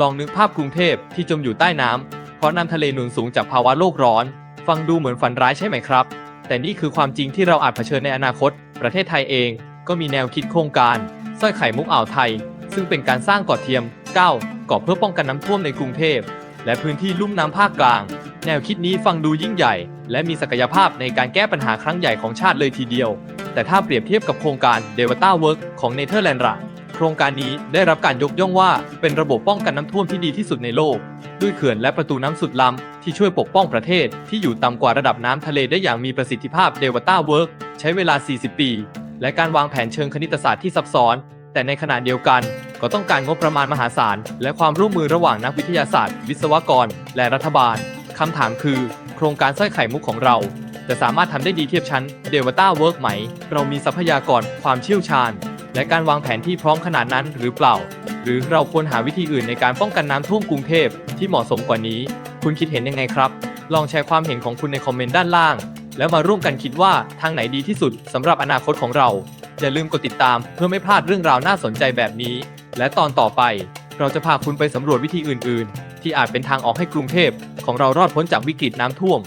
ลองนึกภาพกรุงเทพที่จมอยู่ใต้น้ำเพราะน้ำทะเลหนุนสูงจากภาวะโลกร้อน ฟังดูเหมือนฝันร้ายใช่ไหมครับ แต่นี่คือความจริงที่เราอาจเผชิญในอนาคต ประเทศไทยเองก็มีแนวคิดโครงการสร้อยไข่มุกอ่าวไทย ซึ่งเป็นการสร้างเกาะเทียม9เกาะเพื่อป้องกันน้ำท่วมในกรุงเทพและพื้นที่ลุ่มน้ำภาคกลาง แนวคิดนี้ฟังดูยิ่งใหญ่ และมีศักยภาพในการแก้ปัญหาครั้งใหญ่ของชาติเลยทีเดียว แต่ถ้าเปรียบเทียบกับโครงการ d e v a t a Work ของเนเธอร์แลนด์ละ โครงการนี้ได้รับการยกย่องว่าเป็นระบบป้องกันน้ำท่วมที่ดีที่สุดในโลก ด้วยเขื่อนและประตูน้ำสุดล้ำที่ช่วยปกป้องประเทศ ที่อยู่ต่ำกว่าระดับน้ำทะเลได้อย่างมีประสิทธิภาพ d e v a t a Work ใช้เวลา 40 ปี และการวางแผนเชิงคณิตศาสตร์ที่ซับซ้อน แต่ในขณะเดียวกัน ก็ต้องการงบประมาณมหาศาล และความร่วมมือระหว่างนักวิทยาศาสตร์ วิศวกร และรัฐบาลคำถามคือ โครงการสร้อยไข่มุกของเราจะสามารถทำได้ดีเทียบชั้นเดวต้าเวิร์กไหม เรามีทรัพยากรความเชี่ยวชาญ และการวางแผนที่พร้อมขนาดนั้นหรือเปล่า หรือเราควรหาวิธีอื่นในการป้องกันน้ำท่วมกรุงเทพที่เหมาะสมกว่านี้ คุณคิดเห็นยังไงครับ ลองแชร์ความเห็นของคุณในคอมเมนต์ด้านล่าง แล้วมาร่วมกันคิดว่าทางไหนดีที่สุดสำหรับอนาคตของเรา อย่าลืมกดติดตามเพื่อไม่พลาดเรื่องราวน่าสนใจแบบนี้ และตอนต่อไป เราจะพาคุณไปสำรวจวิธีอื่น ๆ ที่อาจเป็นทางออกให้กรุงเทพของเรารอดพ้นจากวิกฤตน้ำท่วม